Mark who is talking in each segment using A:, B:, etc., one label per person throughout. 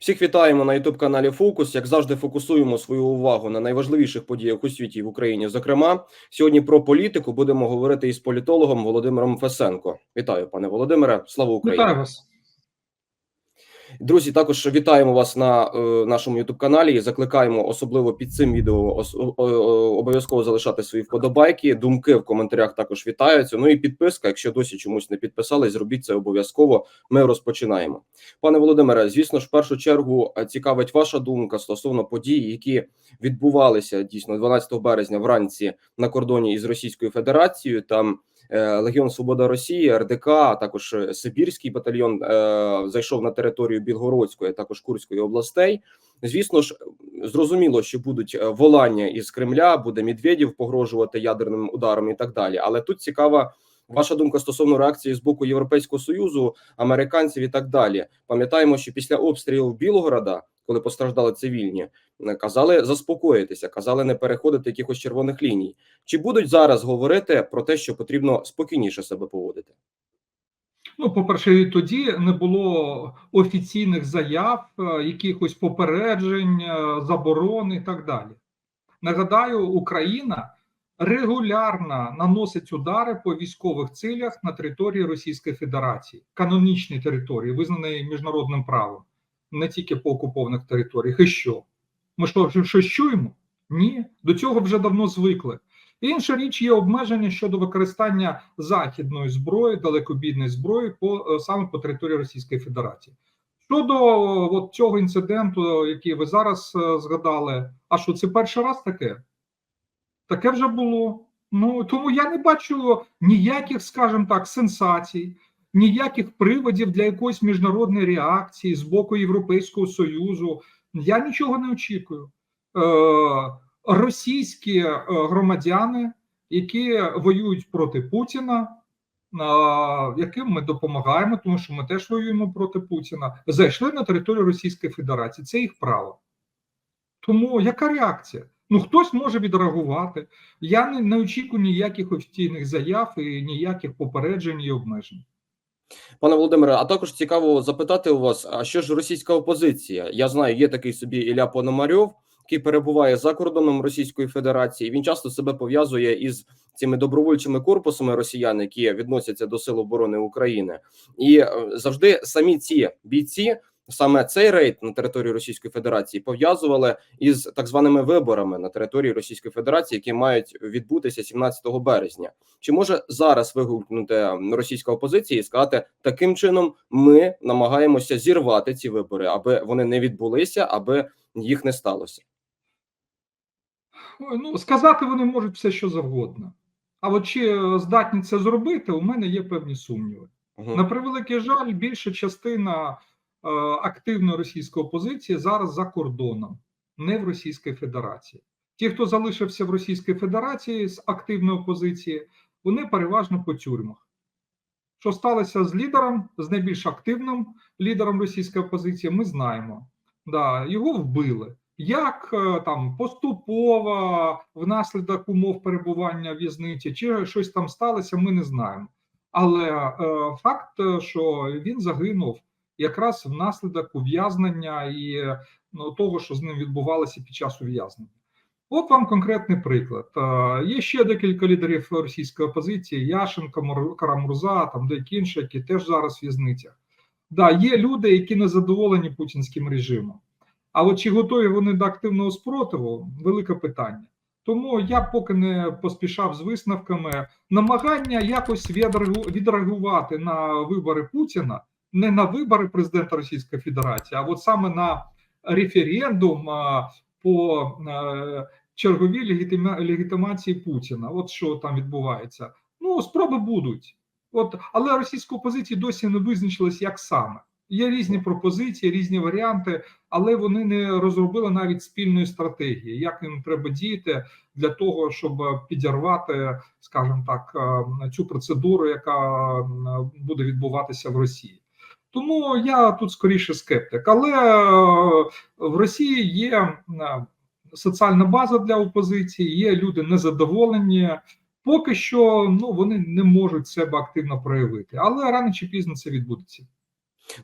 A: Всіх вітаємо на youtube каналі Фокус. Як завжди, фокусуємо свою увагу на найважливіших подіях у світі і в Україні. Зокрема, сьогодні про політику будемо говорити із політологом Володимиром Фесенко. Вітаю, пане Володимире. Слава Україні!
B: Вітаю вас.
A: Друзі, також вітаємо вас на е, нашому youtube каналі і закликаємо особливо під цим відео обов'язково залишати свої вподобайки. Думки в коментарях також вітаються. Ну і підписка. Якщо досі чомусь не підписались, зробіть це обов'язково. Ми розпочинаємо. Пане Володимире, звісно ж, в першу чергу е, цікавить ваша думка стосовно подій, які відбувалися дійсно 12 березня вранці на кордоні із Російською Федерацією. Там Легіон Свобода Росії, РДК, а також е, Сибірський батальйон е, зайшов на територію Білгородської, а також Курської областей. Звісно ж, зрозуміло, що будуть е, волання із Кремля, буде Медведєв погрожувати ядерним ударом і так далі. Але тут цікава ваша думка стосовно реакції з боку Європейського союзу, американців і так далі. Пам'ятаємо, що після обстрілів Білгорода, коли постраждали цивільні, е, казали заспокоїтися, казали не переходити якихось червоних ліній. Чи будуть зараз говорити про те, що потрібно спокійніше себе поводити?
B: Ну, по-перше, і тоді не було офіційних заяв, е, якихось попереджень, е, заборон і так далі. Нагадаю, Україна регулярно наносить удари по військових цілях на території Російської Федерації, канонічній території, визнаної міжнародним правом, не тільки по окупованих територіях. І що? Ми що, щось чуємо? Ні, до цього вже давно звикли. Інша річ є обмеження щодо використання західної зброї, далекобійної зброї по е, саме по території Російської Федерації. Щодо от цього інциденту, який ви зараз е, згадали, а що це перший раз таке? Таке вже було. Ну тому я не бачу ніяких, скажімо так, сенсацій, ніяких приводів для якоїсь міжнародної реакції з боку Європейського Союзу. Я нічого не очікую. Е, російські е, громадяни, які воюють проти Путіна, яким ми допомагаємо, тому що ми теж воюємо проти Путіна, зайшли на територію Російської Федерації. Це їх право. Тому яка реакція? Ну, хтось може відреагувати. Я не, не очікую ніяких офіційних заяв і ніяких попереджень і обмежень.
A: Пане Володимире, а також цікаво запитати у вас: а що ж російська опозиція? Я знаю, є такий собі Ілля Пономарьов, який перебуває за кордоном Російської Федерації. Він часто себе пов'язує із цими добровольчими корпусами росіян, які відносяться до Сил оборони України, і е, завжди самі ці бійці. Саме цей рейд на території Російської Федерації пов'язували із так званими виборами на території Російської Федерації, які мають відбутися 17 березня. Чи може зараз вигукнути російська опозиція і сказати таким чином, ми намагаємося зірвати ці вибори, аби вони не відбулися, аби їх не сталося?
B: Ну сказати вони можуть все, що завгодно. А от чи здатні це зробити, у мене є певні сумніви. Угу. На превеликий жаль, більша частина. Е, активної російської опозиції зараз за кордоном, не в Російській Федерації. Ті, хто залишився в Російській Федерації з активної опозиції, вони переважно по тюрмах. Що сталося з лідером, з найбільш активним лідером російської опозиції, ми знаємо. Да, Його вбили. Як е, там поступово внаслідок умов перебування в'язниці, чи щось там сталося, ми не знаємо. Але е, факт, що він загинув якраз внаслідок ув'язнення і ну, того, що з ним відбувалося під час ув'язнення. От вам конкретний приклад. Є ще декілька лідерів російської опозиції: Яшенко, Карамурза, там деякі інші, які теж зараз в в'язницях. Да, є люди, які не задоволені путінським режимом. А от чи готові вони до активного спротиву велике питання. Тому я поки не поспішав з висновками намагання якось відреагувати на вибори Путіна не на вибори президента Російської Федерації, а от саме на референдум по е, черговій легітимації Путіна. От що там відбувається. Ну, спроби будуть. От, але російська опозиція досі не визначилась, як саме. Є різні пропозиції, різні варіанти, але вони не розробили навіть спільної стратегії, як їм треба діяти для того, щоб підірвати, скажімо так, е, цю процедуру, яка буде відбуватися в Росії. Тому я тут скоріше скептик. Але е, в Росії є е, соціальна база для опозиції, є люди незадоволені. Поки що ну вони не можуть себе активно проявити, але рано чи пізно це відбудеться.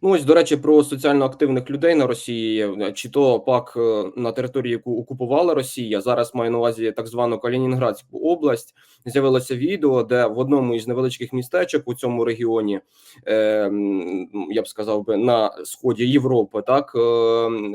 A: Ну ось до речі, про соціально активних людей на Росії, чи то пак е, на території, яку окупувала Росія, зараз маю на увазі так звану Калінінградську область. З'явилося відео, де в одному із невеличких містечок у цьому регіоні, е, я б сказав би, на сході Європи, так е,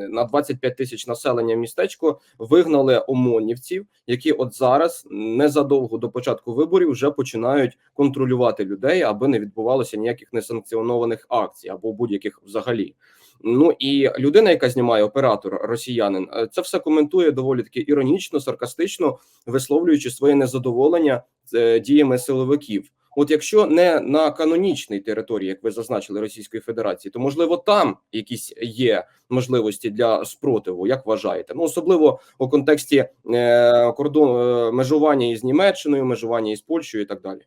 A: на 25 тисяч населення містечко вигнали ОМОНівців, які от зараз незадовго до початку виборів вже починають контролювати людей, аби не відбувалося ніяких несанкціонованих акцій або будь-яких взагалі. Ну і людина, яка знімає оператор росіянин, е, це все коментує доволі таки іронічно, саркастично, висловлюючи своє незадоволення е, діями силовиків. От якщо не на канонічній території, як ви зазначили Російської Федерації, то можливо там якісь є можливості для спротиву, як вважаєте? Ну особливо у контексті е, кордон е, межування із Німеччиною, межування із Польщею і так далі.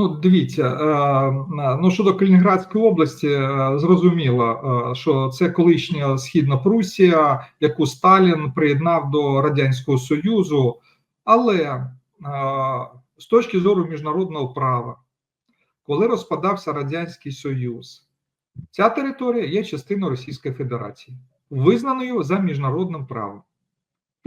B: Ну, дивіться, е, ну щодо Калінінградської області, е, зрозуміло, е, що це колишня східна Прусія, яку Сталін приєднав до Радянського Союзу, але з точки зору міжнародного права, коли розпадався Радянський Союз, ця територія є частиною Російської Федерації, визнаною за міжнародним правом.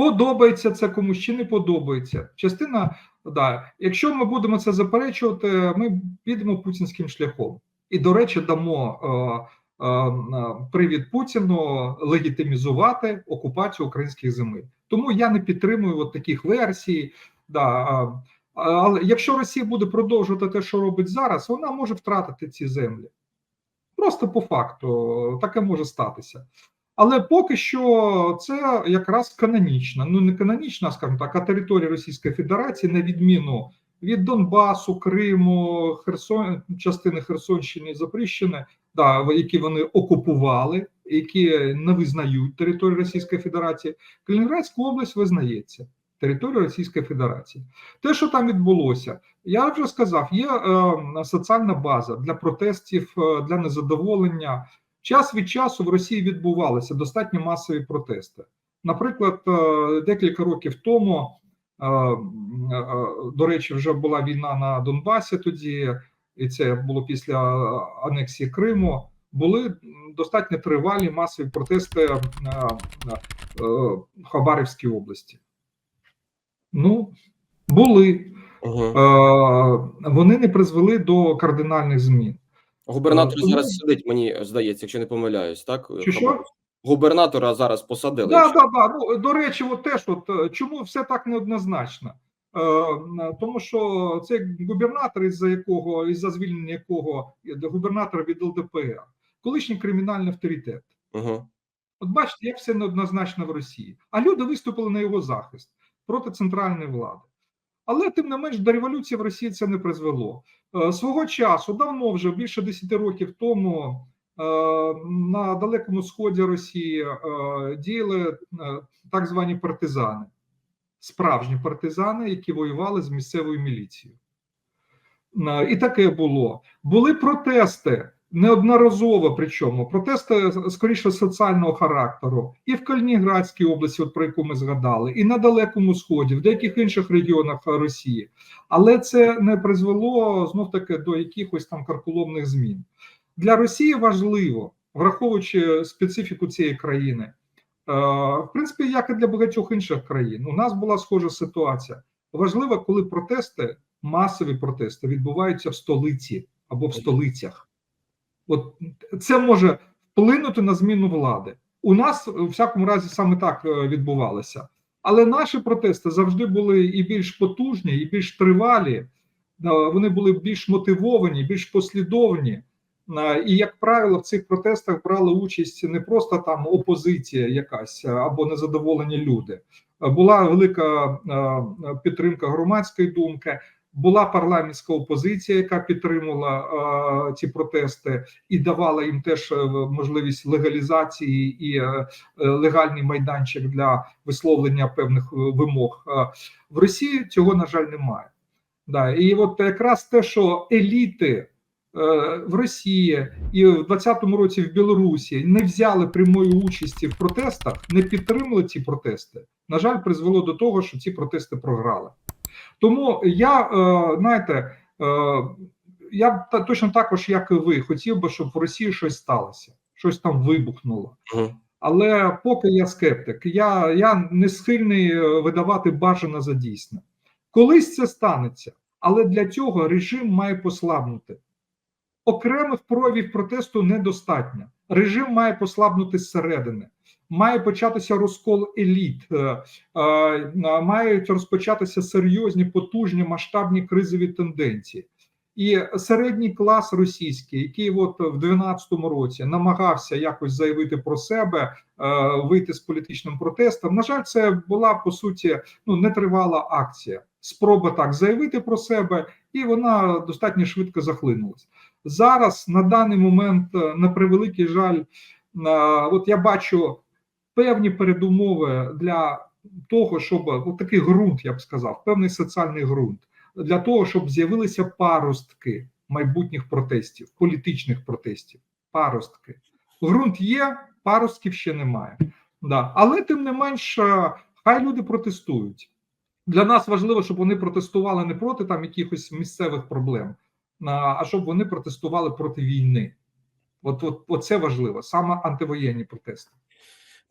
B: Подобається це комусь чи не подобається. Частина Да, якщо ми будемо це заперечувати, ми підемо путінським шляхом. І, до речі, дамо е, е, привід Путіну легітимізувати окупацію українських земель. Тому я не підтримую от таких версій. Да, але якщо Росія буде продовжувати те, що робить зараз, вона може втратити ці землі. Просто по факту таке може статися. Але поки що це якраз канонічна, ну не канонічна, скажімо так, а територія Російської Федерації, на відміну від Донбасу, Криму, Херсон, частини Херсонщини і Запоріжжини, да, які вони окупували, які не визнають територію Російської Федерації. Калінінградська область визнається територією Російської Федерації. Те, що там відбулося, я вже сказав, є е, соціальна база для протестів, е, для незадоволення. Час від часу в Росії відбувалися достатньо масові протести. Наприклад, е, декілька років тому, е, е, до речі, вже була війна на Донбасі тоді, і це було після анексії Криму. Були достатньо тривалі масові протести в Хабарівській області. Ну, були.
A: Угу.
B: Вони не призвели до кардинальних змін.
A: Губернатор
B: Тому-
A: зараз сидить, мені здається, якщо не помиляюсь, так?
B: Чи що?
A: Губернатора зараз посадили.
B: Да, да. Ну, до речі, от теж от, е, чому все так неоднозначно? Е, е, тому що цей губернатор, із-за якого, із-за звільнення якого е, губернатор від ЛДПР, колишній кримінальний авторитет.
A: Угу.
B: От бачите, як все неоднозначно в Росії. А люди виступили на його захист проти центральної влади. Але тим не менш до революції в Росії це не призвело. Е, Свого часу, давно вже більше 10 років тому, е, на далекому сході Росії е, діяли так звані партизани, справжні партизани, які воювали з місцевою міліцією. І таке було. Були протести неодноразово, причому протести скоріше соціального характеру, і в Калінінградській області, от про яку ми згадали, і на далекому сході, в деяких інших регіонах Росії. Але це не призвело знов таки до якихось там карколомних змін. Для Росії важливо, враховуючи специфіку цієї країни, е, в принципі, як і для багатьох інших країн, у нас була схожа ситуація. Важливо, коли протести, масові протести відбуваються в столиці або в столицях. От це може вплинути на зміну влади. У нас у всякому разі саме так е, відбувалося. Але наші протести завжди були і більш потужні, і більш тривалі. Е, Вони були більш мотивовані, більш послідовні. Е, І, як правило, в цих протестах брали участь не просто там опозиція якась або незадоволені люди. Була велика підтримка громадської думки. Була парламентська опозиція, яка підтримувала е, ці протести і давала їм теж е, можливість легалізації і е, е, легальний майданчик для висловлення певних е, вимог. В Росії цього, на жаль, немає. Да. І от якраз те, що еліти в Росії і в 2020 році в Білорусі не взяли прямої участі в протестах, не підтримали ці протести, на жаль, призвело до того, що ці протести програли. Тому я, е, знаєте, е, я точно також, як і ви, хотів би, щоб в Росії щось сталося, щось там вибухнуло. Але поки я скептик, я, я не схильний е, видавати бажане за дійсне. Колись це станеться, але для цього режим має послабнути. Окремих проявів протесту недостатньо. Режим має послабнути зсередини. Має початися розкол еліт, е, е, мають розпочатися серйозні, потужні масштабні кризові тенденції. І середній клас російський, який от в 12-му році намагався якось заявити про себе, е, вийти з політичним протестом. На жаль, це була по суті ну нетривала акція. Спроба так заявити про себе, і вона достатньо швидко захлинулась. Зараз на даний момент, на превеликий жаль, от я бачу певні передумови для того, щоб такий ґрунт, я б сказав, певний соціальний ґрунт для того, щоб з'явилися паростки майбутніх протестів, політичних протестів. Паростки. Ґрунт є, паростків ще немає. Да. Але тим не менш, е, хай люди протестують. Для нас важливо, щоб вони протестували не проти там якихось місцевих проблем, а а щоб вони протестували проти війни. От, от, от це важливо, саме антивоєнні протести.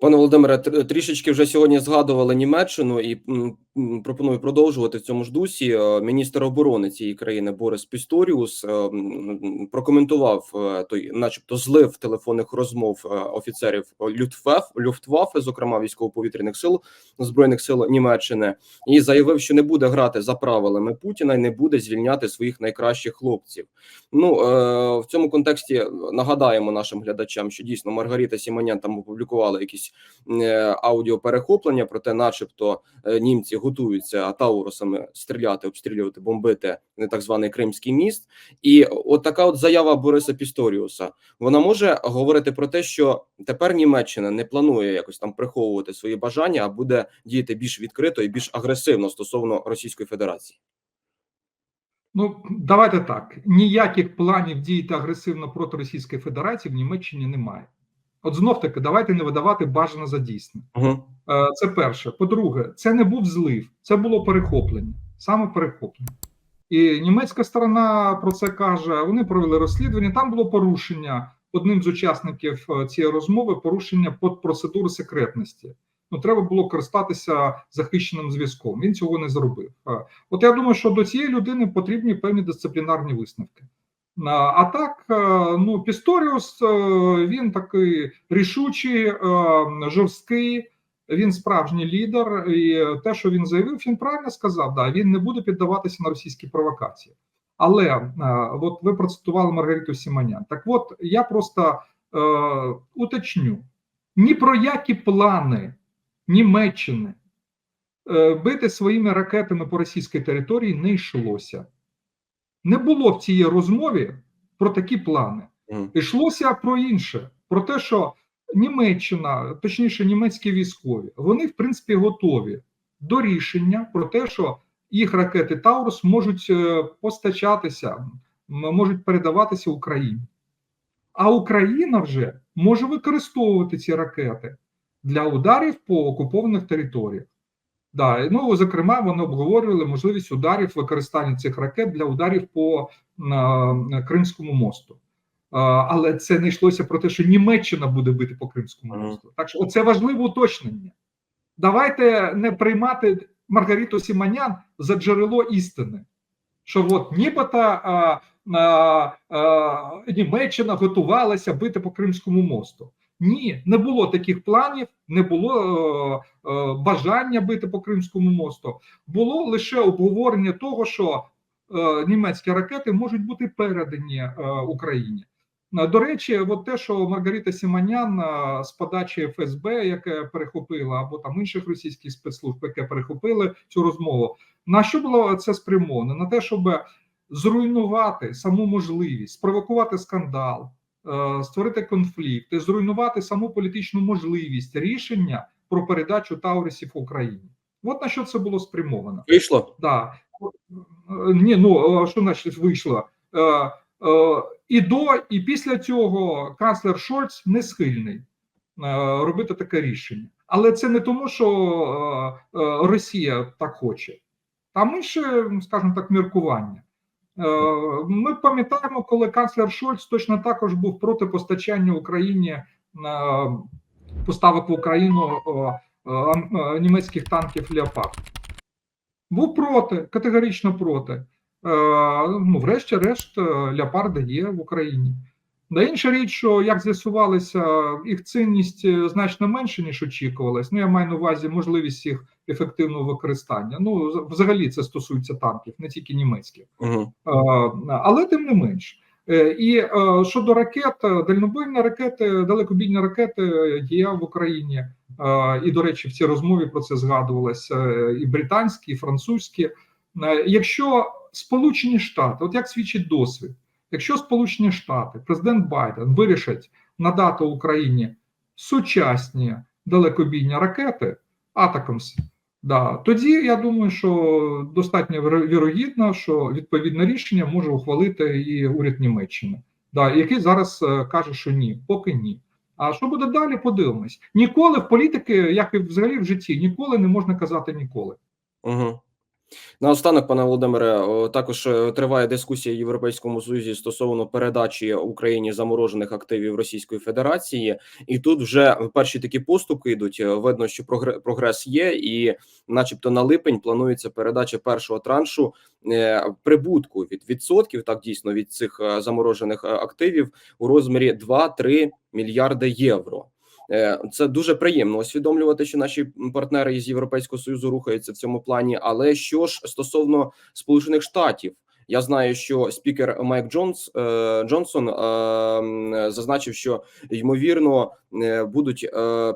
A: Пане Володимире, тр- трішечки вже сьогодні згадували Німеччину і пропоную продовжувати в цьому ж дусі. Е, Міністр оборони цієї країни Борис Пісторіус е, прокоментував е, той, начебто, злив телефонних розмов офіцерів Люфтваф, Люфтваффе, зокрема військово-повітряних сил збройних сил Німеччини, і заявив, що не буде грати за правилами Путіна і не буде звільняти своїх найкращих хлопців. Ну в цьому контексті нагадаємо нашим глядачам, що дійсно Маргарита Сімонян там опублікувала якісь аудіоперехоплення, проте, начебто, е, німці готуються таурусами стріляти, обстрілювати, бомбити не так званий Кримський міст. І от така от заява Бориса Пісторіуса вона може говорити про те, що тепер Німеччина не планує якось там приховувати свої бажання, а буде діяти більш відкрито і більш агресивно стосовно Російської Федерації.
B: Ну, давайте так: ніяких планів діяти агресивно проти Російської Федерації в Німеччині немає. От знов таки, давайте не видавати бажане за дійсне.
A: Угу.
B: Це перше. По-друге, це не був злив, це було перехоплення, саме перехоплення. І німецька сторона про це каже. Вони провели розслідування. Там було порушення одним з учасників е, цієї розмови, порушення под процедури секретності. Ну, треба було користатися захищеним зв'язком. Він цього не зробив. Е, От я думаю, що до цієї людини потрібні певні дисциплінарні висновки. А, так, е, ну Пісторіус, е, він такий рішучий, е, жорсткий. Він справжній лідер, і те, що він заявив, він правильно сказав. Да, він не буде піддаватися на російські провокації. Але от ви процитували Маргариту Сіманян. Так, от я просто е, уточню: ні про які плани Німеччини е, бити своїми ракетами по російській території не йшлося. Не було в цій розмові про такі плани. Йшлося про інше, про те, що Німеччина, точніше, німецькі військові, вони в принципі готові до рішення про те, що їх ракети Таурус можуть е, постачатися, можуть передаватися Україні. А Україна вже може використовувати ці ракети для ударів по окупованих територіях. Да, ну зокрема, вони обговорювали можливість ударів використання цих ракет для ударів по на, Кримському мосту. А, але це не йшлося про те, що Німеччина буде бити по Кримському мосту. Так що це важливе уточнення. Давайте не приймати Маргариту Сіманян за джерело істини, що от нібито а, а, а, Німеччина готувалася бити по Кримському мосту. Ні, не було таких планів, не було е, е, бажання бити по Кримському мосту. Було лише обговорення того, що е, німецькі ракети можуть бути передані е, Україні. Е, До речі, от те, що Маргарита Сіманян е, з подачі ФСБ, яке перехопила, або там інших російських спецслужб, яке перехопили цю розмову, на що було це спрямовано? На те, щоб зруйнувати саму можливість, спровокувати скандал, створити конфлікт, зруйнувати саму політичну можливість рішення про передачу Таурисів Україні. От на що це було спрямовано.
A: Вийшло?
B: Да. Е, Ні, ну е, що значить вийшло? Е, е, І до, і після цього канцлер Шольц не схильний е, робити таке рішення. Але це не тому, що е, е, Росія так хоче. Там інше, скажімо так, міркування. Ми пам'ятаємо, коли канцлер Шольц точно також був проти постачання Україні е, поставок в Україну е, е, німецьких танків Леопард. Був проти, категорично проти. Е, Ну, врешті-решт, е, Леопарди є в Україні. Да інша річ, що як з'ясувалося, їх цінність е, значно менше, ніж очікувалось. Ну, я маю на увазі можливість їх ефективного використання. Ну, взагалі, це стосується танків, не тільки німецьких.
A: Угу.
B: Але тим не менш. Е, І е, щодо ракет, е, дальнобойні ракети, далекобійні ракети є в Україні. І, до речі, в цій розмові про це згадувалося і британські, і французькі. Якщо Сполучені Штати, от як свідчить досвід, якщо Сполучені Штати, президент Байден вирішать надати Україні сучасні далекобійні ракети, Атакамс, Да, тоді я думаю, що достатньо вірогідно, що відповідне рішення може ухвалити і уряд Німеччини, да, який зараз е, каже, що ні, поки ні. А що буде далі? Подивимось. Ніколи в політики, як і взагалі в житті, ніколи не можна казати ніколи.
A: Угу. Наостанок, пане Володимире, також е, триває дискусія в Європейському Союзі стосовно передачі Україні заморожених активів Російської Федерації, і тут вже перші такі поступки йдуть. Е, Видно, що прогре- прогрес є, і, начебто, на липень планується передача першого траншу е, прибутку від відсотків, так дійсно від цих е, заморожених е, активів у розмірі 2-3 мільярди євро. Е, Це дуже приємно усвідомлювати, що наші партнери із Європейського союзу рухаються в цьому плані. Але що ж стосовно Сполучених Штатів, я знаю, що спікер Майк Джонс е, Джонсон е, зазначив, що ймовірно будуть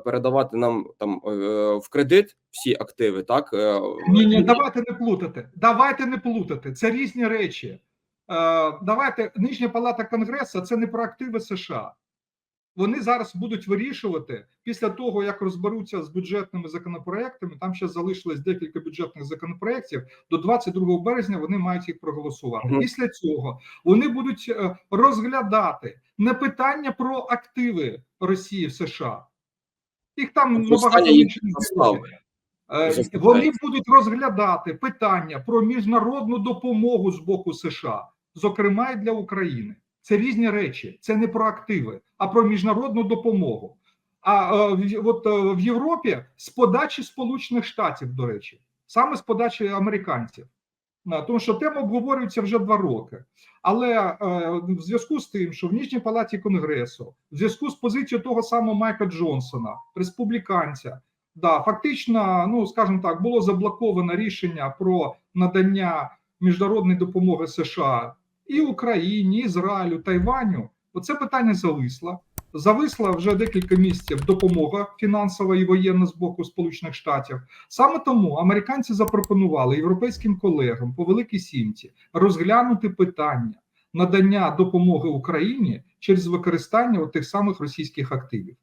A: передавати нам там в кредит всі активи. Так
B: Ні, ні, давайте не плутати. Давайте не плутати. Це різні речі. Давайте нижня палата Конгресу це не про активи США. Вони зараз будуть вирішувати після того, як розберуться з бюджетними законопроектами. Там ще залишилось декілька бюджетних законопроєктів. До 22 березня вони мають їх проголосувати.
A: Мгм.
B: Після цього вони будуть е, розглядати не питання про активи Росії в США. Їх там
A: Зростання
B: набагато
A: застави.
B: Е. Вони будуть розглядати питання про міжнародну допомогу з боку США, зокрема і для України. Це різні речі. Це не про активи, а про міжнародну допомогу. А е, от е, в Європі з подачі Сполучених Штатів, до речі, саме з подачі американців. Е, Тому що тема обговорюється вже два роки. Але в зв'язку з тим, що в Нижній палаті Конгресу, в зв'язку з позицією того самого Майка Джонсона, республіканця, Да, фактично, ну скажімо так, було заблоковано рішення про надання міжнародної допомоги США і Україні, Ізраїлю, Тайваню. Оце питання зависло. Зависла вже декілька місяців допомога фінансова і воєнна з боку Сполучених Штатів. Саме тому американці запропонували європейським колегам по великій сімці розглянути питання надання допомоги Україні через використання тих самих російських активів.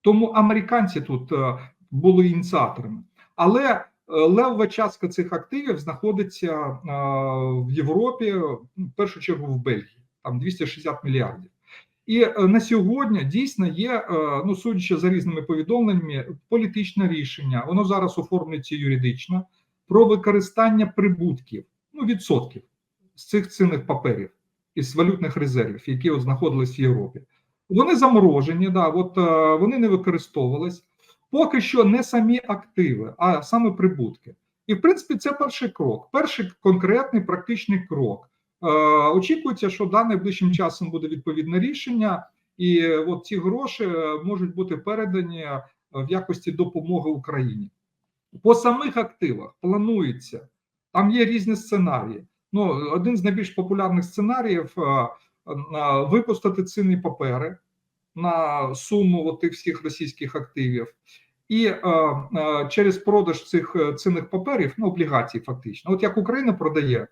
B: Тому американці тут е, були ініціаторами. Але левова частка цих активів знаходиться е, в Європі, ну, в першу чергу в Бельгії, там 260 мільярдів. І е, на сьогодні дійсно є, е, ну судячи за різними повідомленнями, політичне рішення. Воно зараз оформлюється юридично про використання прибутків, ну відсотків з цих цінних паперів із валютних резервів, які от знаходились в Європі. Вони заморожені, да, от вони не використовувались. Поки що не самі активи, а саме прибутки. І в принципі це перший крок, перший конкретний практичний крок. Е, очікується, що да, найближчим часом буде відповідне рішення, і е, от ці гроші е, можуть бути передані е, в якості допомоги Україні. По самих активах планується, там є різні сценарії. Ну, один з найбільш популярних сценаріїв випустити цінні папери на суму тих всіх російських активів, і е, е, через продаж цих е, цінних паперів, ну облігацій, фактично, от як Україна продає е,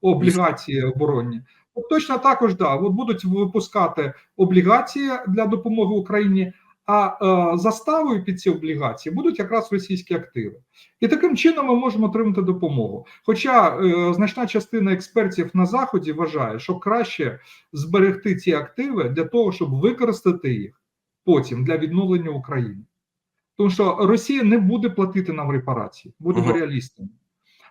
B: облігації оборонні, от точно також да, от будуть випускати облігації для допомоги Україні. А е, заставою під ці облігації будуть якраз російські активи, і таким чином ми можемо отримати допомогу. Хоча е, значна частина експертів на заході вважає, що краще зберегти ці активи для того, щоб використати їх потім для відновлення України. Тому що Росія не буде платити нам репарації, будемо
A: Мгм.
B: реалістами.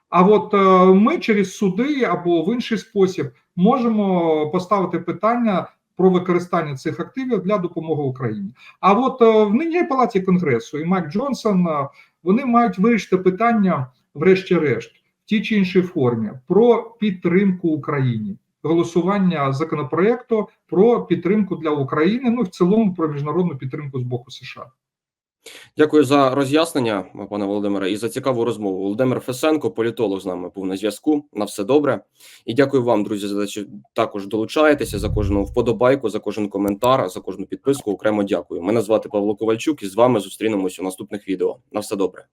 B: А от е, ми через суди або в інший спосіб можемо поставити питання про використання цих активів для допомоги Україні. А от е, в нині палаті конгресу і Майк Джонсон е, вони мають вирішити питання, врешті-решт, в тій чи іншій формі про підтримку Україні. Голосування законопроекту про підтримку для України, ну і в цілому про міжнародну підтримку з боку США.
A: Дякую за роз'яснення, пане Володимире, і за цікаву розмову. Володимир Фесенко, політолог, з нами був на зв'язку. На все добре. І дякую вам, друзі, за те, що також долучаєтеся за кожну вподобайку, за кожен коментар, за кожну підписку. Окремо дякую. Мене звати Павло Ковальчук, і з вами зустрінемось у наступних відео. На все добре.